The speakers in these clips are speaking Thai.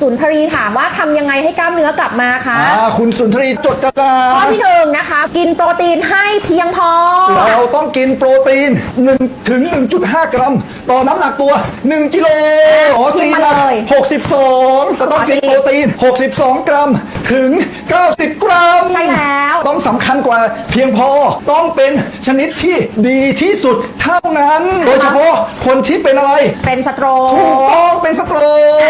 สุนทรีถามว่าทำยังไงให้กล้ามเนื้อกลับมาคะอ่าคุณสุนทรีจดกระดาข้อษที่หนึ่งนะคะ กินโปรตีนให้เพียงพอ เราต้องกินโปรตีน1ถึง 1.5 กรัม ต่อน้ำหนักตัว 1กิโลอ๋อกินสี่มาหลักเลย62 จะต้องกินโปรตีน 62 กรัมถึง 90 กรัม ใช่แล้ว ต้องสำคัญกว่าเพียงพอต้องเป็นชนิดที่ดีที่สุดเท่านั้น โดยเฉพาะคนที่เป็นอะไรเป็นสโตรถูกก ต้องเป็นสโตร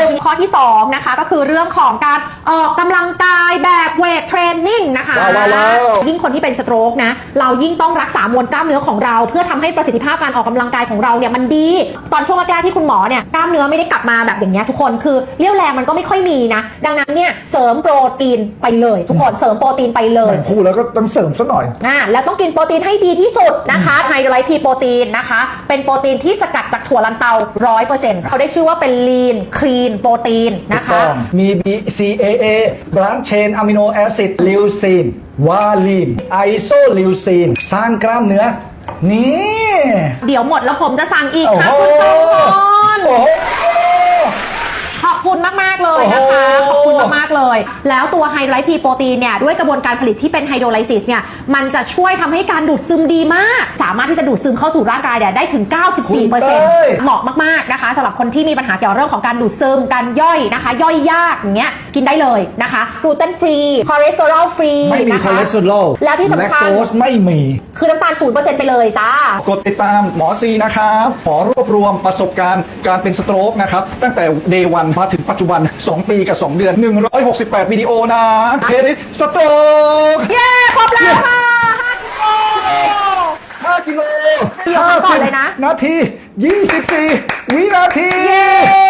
ก ข้อที่ 2 นะคะก็คือเรื่องของการออกกำลังกายแบบเวทเทรนนิ่งนะคะว้าวว้าวว้าว ยิ่งคนที่เป็นสโตรกนะ เรายิ่งต้องรักษามวลกล้ามเนื้อของเรา เพื่อทำให้ประสิทธิภาพการออกกำลังกายของเราเนี่ยมันดี ตอนช่วงแรกๆที่คุณหมอเนี่ยกล้ามเนื้อไม่ได้กลับมาแบบอย่างเงี้ยทุกคนคือเรี่ยวแรงมันก็ไม่ค่อยมีนะ ดังนั้นเนี่ยเสริมโปรตีนไปเลย ทุกคนเสริมโปรตีนไปเลยพูดแล้วก็ต้องเสริมซะหน่อย อ่าแล้วต้องกินโปรตีนให้ดีที่สุดนะคะไฮโดรไลท์พีโปรตีนนะคะ เป็นโปรตีนที่สกัดจากถั่วลันเตา100%เขาได้ชื่อว่าเป็นลีนคลีนโปรตีนนะถูกคะ ต้องมี BCAA branch chain amino acid leucine วาลีนไอโซลิวซีนสร้างกล้ามเนื้อ นี่ เดี๋ยวหมดแล้วผมจะสั่งอีกโอ้ค่ะโหคุณสองคน โอ้โห ขอบคุณมาก ๆ เลยนะคะ โอ้โห ขอบคุณ มากๆเลย แล้วตัวไฮโดรไลท์พีโปรตีนเนี่ยด้วยกระบวนการผลิตที่เป็นไฮโดรไลซิสเนี่ยมันจะช่วยทำให้การดูดซึมดีมาก สามารถที่จะดูดซึมเข้าสู่ร่างกายเนี่ยได้ถึง 94%เหมาะมากๆนะคะสำหรับคนที่มีปัญหาเกี่ยวกับเรื่องของการดูดซึมการย่อยนะคะ ย่อยยากอย่างเงี้ยกินได้เลยนะคะกลูเตนฟรีคอเลสเตอรอลฟรีไม่มีนะคอคะเลสเตอรอลแล้วที่สำคัญแลคโตสไม่มี คือน้ำตาล0%ไปเลยจ้า กดติดตามหมอซีนะครับขอรวบรวมประสบการณ์การเป็นสโตรกนะครับ ตั้งแต่เดวันมาถึงปัจจุบัน 2 ปีกับ 2 เดือน 168 วิดีโอนะเครดิตสโตรกเย้ครบแล้วค่ะ5กิโลเดี๋ยวก่อนเลยนะ นาที 24 วินาทีเย้